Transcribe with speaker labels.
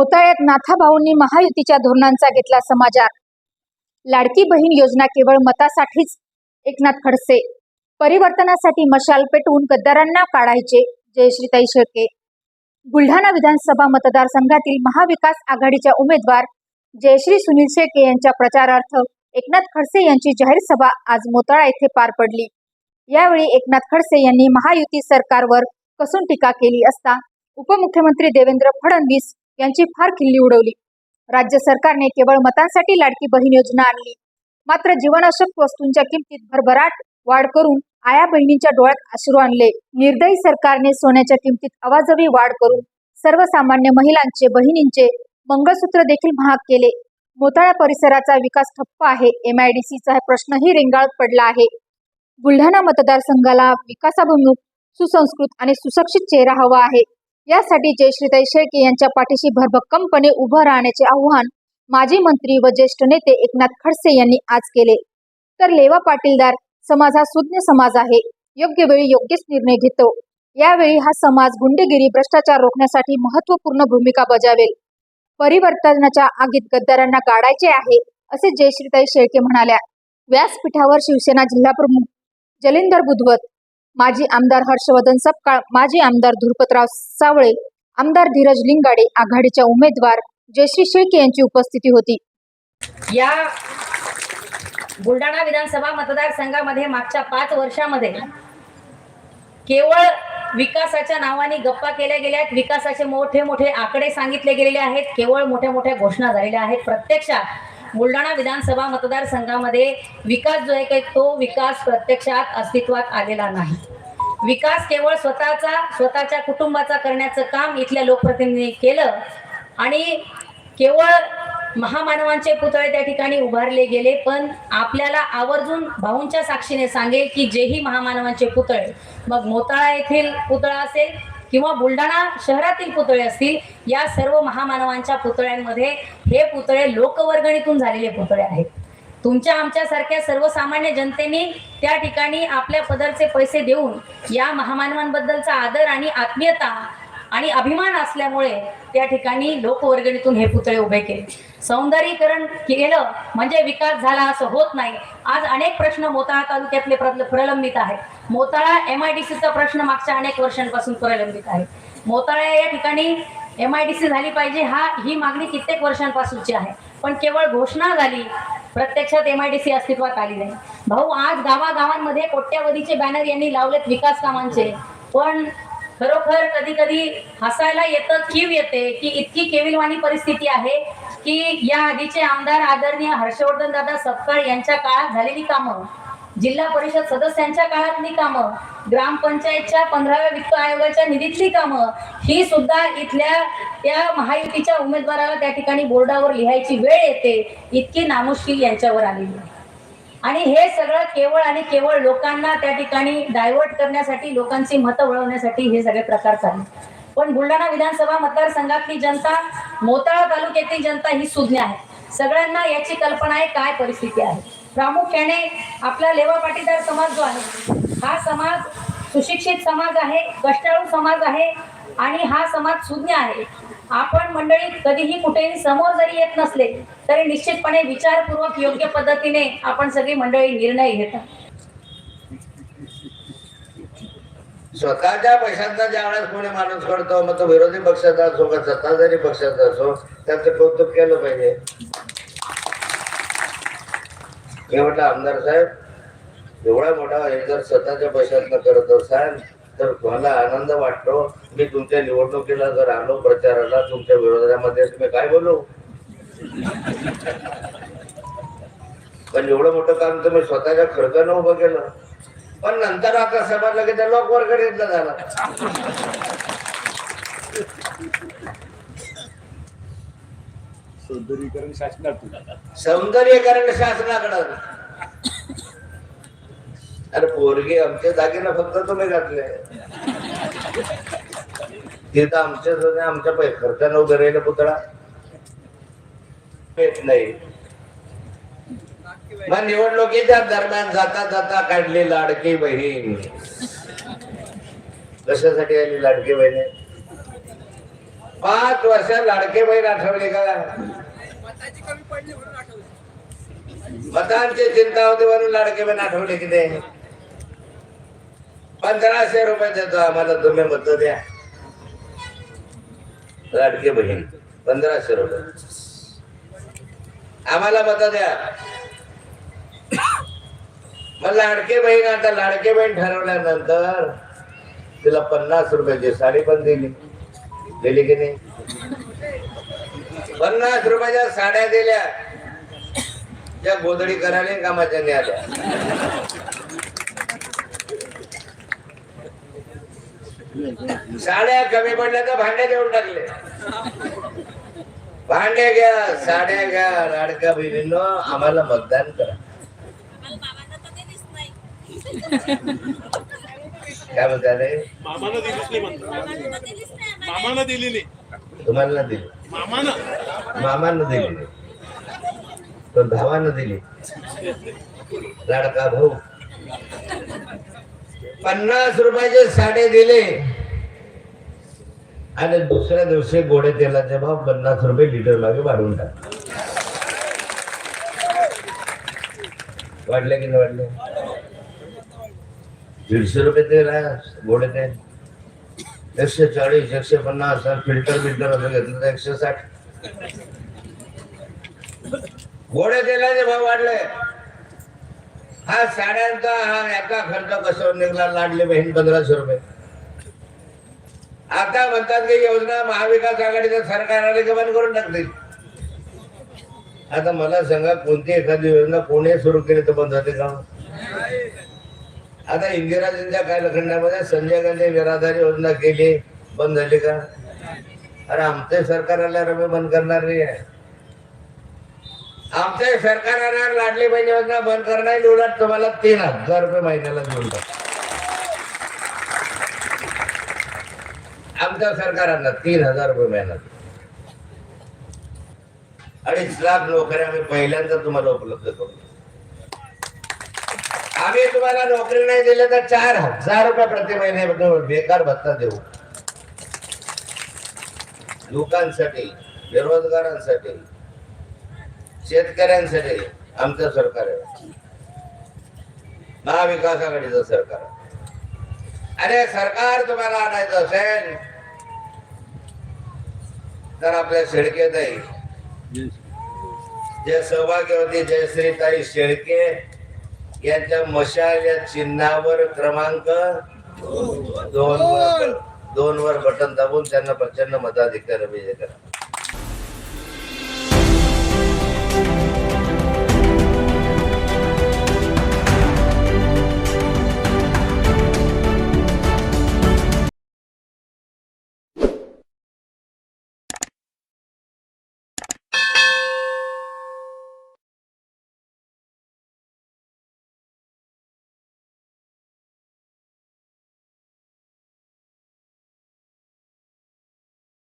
Speaker 1: मोताळ्यात नाथाभाऊंनी महायुतीच्या धोरणांचा घेतला समाचार. लाडकी बहीण योजना केवळ मतासाठीच एकनाथ खडसे परिवर्तनासाठी मशाल पेटवून गद्दारांना काढायचे जयश्रीताई शेळके. बुलढाणा विधानसभा मतदारसंघातील महाविकास आघाडीच्या उमेदवार जयश्री सुनील शेळके यांच्या प्रचारार्थ एकनाथ खडसे यांची जाहीर सभा आज मोताळा येथे पार पडली. यावेळी एकनाथ खडसे यांनी महायुती सरकारवर कसून टीका केली असता उपमुख्यमंत्री देवेंद्र फडणवीस यांची फार खिल्ली उडवली. राज्य सरकारने केवळ मतांसाठी लाडकी बहीण योजना आणली. मात्र जीवनावश्यक वस्तूंच्या किमतीत भरभराट वाढ करून आया बहिणींच्या डोळ्यात अश्रू आणले. निर्दयी सरकारने सोन्याच्या किमतीत आवाजवी वाढ करून सर्वसामान्य महिलांचे बहिणींचे मंगळसूत्र देखील महाग केले. मोताळा परिसराचा विकास ठप्प आहे. एमआयडीसीचा प्रश्नही रेंगाळत पडला आहे. बुलढाणा मतदारसंघाला विकासाभिमुख सुसंस्कृत आणि सुशिक्षित चेहरा हवा आहे. यासाठी जयश्रीताई शेळके यांच्या पाठीशी भरभक्कमपणे उभं राहण्याचे आव्हान माजी मंत्री व ज्येष्ठ नेते एकनाथ खडसे यांनी आज केले. तर लेवा पाटीलदार समाज हा सुज्ञ समाज आहे योग्य वेळी योग्यच निर्णय घेतो. यावेळी हा समाज गुंडेगिरी भ्रष्टाचार रोखण्यासाठी महत्त्वपूर्ण भूमिका बजावेल. परिवर्तनाच्या आगीत गद्दारांना गाडायचे आहे असे जयश्रीताई शेळके म्हणाल्या. व्यासपीठावर शिवसेना जिल्हाप्रमुख जलिंदर बुधवत माजी आमदार हर्षवर्धन सपकाळ माजी आमदार धुरपतराव सावळे आमदार धीरज लिंगाडे आघाडीच्या उमेदवार जयश्री शेळके यांची उपस्थिती होती.
Speaker 2: या बुलढाणा विधानसभा मतदारसंघामध्ये मागच्या पाच वर्षामध्ये केवळ विकासाच्या नावाने गप्पा केल्या गेल्या आहेत विकासाचे मोठे मोठे आकडे सांगितले गेलेले आहेत. केवळ मोठ्या मोठ्या घोषणा झालेल्या आहेत. प्रत्यक्षात बुलढाणा विधानसभा मतदारसंघामध्ये विकास जो आहे काही तो विकास प्रत्यक्षात अस्तित्वात आलेला नाही. विकास केवळ स्वतःचा स्वतःच्या कुटुंबाचा करण्याचं काम इथल्या लोकप्रतिनिधींनी केलं आणि केवळ महामानवांचे पुतळे त्या ठिकाणी उभारले गेले पण आपल्याला आवर्जून भाऊंच्या साक्षीने सांगेल की जेही महामानवांचे पुतळे मग मोताळा येथील पुतळा असेल किंवा बुलढाणा शहरातील पुतळे असतील या सर्व महामानवांच्या पुतळ्यांमध्ये हे पुतळे लोकवर्गणीतून झालेले पुतळे आहेत. तुमच्या आमच्यासारख्या सर्वसामान्य जनतेने त्या ठिकाणी आपल्या पदरचे पैसे देऊन या महामानवांबद्दलचा आदर आणि आत्मीयता आणि अभिमान असल्यामुळे त्या ठिकाणी लोकवर्गणीतून हे पुतळे उभे केले. सौंदर्यीकरण केलं म्हणजे विकास झाला असं होत नाही. आज अनेक प्रश्न मोताळा तालुक्यातले प्रलंबित आहेत. मोताळा एम आय डी सीचा प्रश्न मागच्या अनेक वर्षांपासून प्रलंबित आहे. मोताळा या ठिकाणी एम आय डी सी झाली पाहिजे हा ही मागणी कित्येक वर्षांपासूनची आहे. पण केवळ घोषणा झाली प्रत्यक्षात एम आय डी सी अस्तित्वात आली नाही. भाऊ आज गावागावांमध्ये कोट्यावधीचे बॅनर यांनी लावलेत विकास कामांचे. पण खरोखर कधी कधी हसायला येतं कीव येते की इतकी केविलवाणी परिस्थिती आहे की या आधीचे आमदार आदरणीय हर्षवर्धन दादा सपकाळ यांच्या काळात झालेली कामं. जिल्हा परिषद सदस्यांच्या काळातली कामं ग्रामपंचायतच्या पंधराव्या वित्त आयोगाच्या निधीतली कामं ही सुद्धा इथल्या त्या महायुतीच्या उमेदवाराला त्या ठिकाणी बोर्डावर लिहायची वेळ येते इतकी नामुष्की यांच्यावर आलेली आहे. आणि हे सगळं केवळ आणि केवळ लोकांना त्या ठिकाणी डायव्हर्ट करण्यासाठी लोकांची मतं वळवण्यासाठी हे सगळे प्रकार चालले पण बुलढाणा विधानसभा मतदारसंघातली जनता मोताळा तालुक्यातील जनता ही सुज्ञ आहे. सगळ्यांना याची कल्पना आहे काय परिस्थिती आहे. प्रामुख्याने आपला लेवा पाटीदार समाज जो आहे हा समाज सुशिक्षित समाज आहे कष्टाळू समाज आहे आणि हा समाज सुज्ञ आहे. आपण मंडळी कधीही कुठेही समोर जरी येत नसले तरी निश्चितपणे विचारपूर्वक योग्य पद्धतीने आपण सगळी मंडळी निर्णय घेतात
Speaker 3: स्वतःच्या पैशांचा ज्यावेळेस कोणी माणूस करतो मग तो विरोधी पक्षाचा असो का सत्ताधारी पक्षाचा असो त्याचं कौतुक केलं पाहिजे. मी म्हटलं आमदार साहेब एवढा मोठा हे जर स्वतःच्या पैशातनं करत असाल तर तुम्हाला आनंद वाटतो. मी तुमच्या निवडणुकीला जर आलो प्रचाराला तुमच्या विरोधामध्ये तुम्ही काय बोलू? पण एवढं मोठं काम तुम्ही स्वतःच्या खर्चानं उभं केलं. पण नंतर आता सभा लगेच लॉकवर लोक वर्गणीतलं झालं.
Speaker 4: सौंदर्यीकरण शासनातून.
Speaker 3: सौंदर्यीकरण शासनाकडं. अरे पोरगे आमच्या जागेला फक्त तुम्ही घातले ते तर आमच्या आमच्या पै खर्चानं उभे राहिले पुतळा. येत नाही. मग निवडणुकीच्या दरम्यान जाता जाता काढली लाडकी बहीण. कशासाठी आली लाडकी बहीण? पाच वर्ष लाडके बहीण आठवले का? मतांची चिंता होती म्हणून लाडके बहीण आठवले की नाही? पंधराशे रुपये देतो आम्हाला तुम्ही मत द्या. लाडके बहीण पंधराशे रुपये. आम्हाला मत द्या. मग लाडके बहीण आता लाडके बहीण ठरवल्यानंतर तिला पन्नास रुपयाची साडी पण दिली. दिली की नाही? पन्नास रुपयाच्या साड्या दिल्या. त्या गोदडी करायला कामाच्या नाही आल्या. साड्या कमी पडल्या तर भांडे देऊन टाकले. भांडे घ्या साड्या घ्या लाडक्या बहिणींनो आम्हाला मतदान करा. काय म्हणता रे
Speaker 4: मामानं दिली नाही.
Speaker 3: तुम्हाला नाही दिली.
Speaker 4: मामानं.
Speaker 3: दिली. पण भावानं दिली. लाडका भाऊ. पन्नास रुपयाचे साडे दिले. आणि दुसऱ्या दिवशी गोडे तेलाचे भाव पन्नास रुपये लिटर मागे वाढवून टाक वाढले की नाही वाढले? दीडशे रुपये तेल आहे गोडे तेल. एकशे चाळीस एकशे पन्नास फिल्टर बिल्टर असं घेतलं तर एकशे साठ गोड्या तेलाचे भाव वाढले. हा साड्यांचा हा याचा खर्च कशावर निघला? लाडले बहीण पंधराशे रुपये. आता म्हणतात की योजना महाविकास आघाडीच्या सरकारने आले करून टाकतील आता मला सांगा कोणती एखादी योजना कोणी सुरू केली तर बंद होते का? आता इंदिराजींच्या कालखंडामध्ये संजय गांधी निराधार योजना केली. बंद झाली का? अरे आमचे सरकार आल्यावर बंद करणार नाही आहे. आमचे सरकार आल्यावर लाडली बहीण योजना बंद करणार उलट तुम्हाला तीन हजार रुपये महिन्याला देऊन आमच्या सरकारांना तीन हजार रुपये महिन्यात अडीच लाख नोकऱ्या आम्ही पहिल्यांदा तुम्हाला उपलब्ध करू. तुम्हाला नोकरी नाही दिली तर चार हजार रुपये प्रति महिने बेकार भत्ता देऊ. लोकांसाठी बेरोजगारांसाठी शेतकऱ्यांसाठी आमचं सरकार आहे. महाविकास आघाडीचं सरकार. अरे सरकार तुम्हाला आणायचं असेल तर आपल्या शेळकेत आहे जे सहभागी होते जयश्रीताई शेळके याच्या मशाल या चिन्हावर क्रमांक दोन वर दोन वर बटन दाबून त्यांना प्रचंड मताधिकार विजय करा.